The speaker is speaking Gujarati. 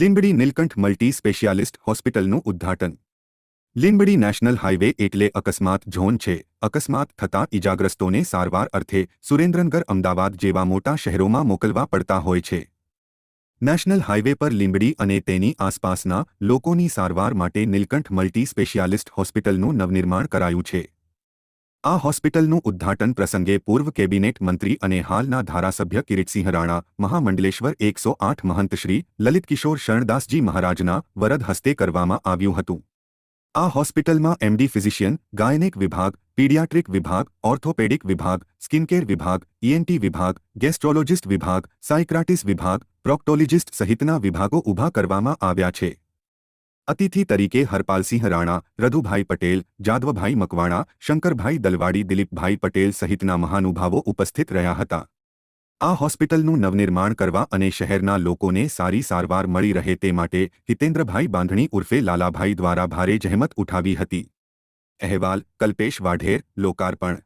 લીંબડી નીલકંઠ મલ્ટી સ્પેશિયાલિસ્ટ હોસ્પિટલનું ઉદ્ઘાટન. લીંબડી નેશનલ હાઇવે એટલે અકસ્માત ઝોન છે. અકસ્માત થતા ઇજાગ્રસ્તોને સારવાર અર્થે સુરેન્દ્રનગર અમદાવાદ જેવા મોટા શહેરોમાં મોકલવા પડતા હોય છે. નેશનલ હાઇવે પર લીંબડી અને તેની આસપાસના લોકોની સારવાર માટે નીલકંઠ મલ્ટી સ્પેશિયાલિસ્ટ હોસ્પિટલનું નવનિર્માણ કરાયું છે. આ હોસ્પિટલનું ઉદ્ઘાટન પ્રસંગે પૂર્વ કેબિનેટ મંત્રી અને હાલના ધારાસભ્ય કિરીટસિંહ રાણા, મહામંડલેશ્વર એકસો આઠ મહંત શ્રી લલિતકિશોર શરણદાસજી મહારાજના વરદ હસ્તે કરવામાં આવ્યું હતું. આ હોસ્પિટલમાં એમડી ફિઝિશિયન, ગાયનેક વિભાગ, પીડિયાટ્રિક વિભાગ, ઓર્થોપેડિક વિભાગ, સ્કિનકેર વિભાગ ઈએનટી વિભાગ, ગેસ્ટ્રોલોજિસ્ટ વિભાગ, સાયક્રાટિસ વિભાગ, પ્રોક્ટોલોજિસ્ટ સહિતના વિભાગો ઊભા કરવામાં આવ્યા છે. અતિથિ તરીકે હરપાલસિંહ રાણા, રધુભાઈ પટેલ જાદવભાઈ મકવાણા, શંકરભાઈ દલવાડી, દિલીપભાઈ પટેલ સહિતના મહાનુભાવો ઉપસ્થિત રહ્યા હતા. આ હોસ્પિટલનું નવનિર્માણ કરવા અને શહેરના લોકોને સારી સારવાર મળી રહે તે માટે હિતેન્દ્રભાઈ બાંધણી ઉર્ફે લાલાભાઈ દ્વારા ભારે જહેમત ઉઠાવી હતી. અહેવાલ, કલ્પેશ વાઢેર, લોકાર્પણ.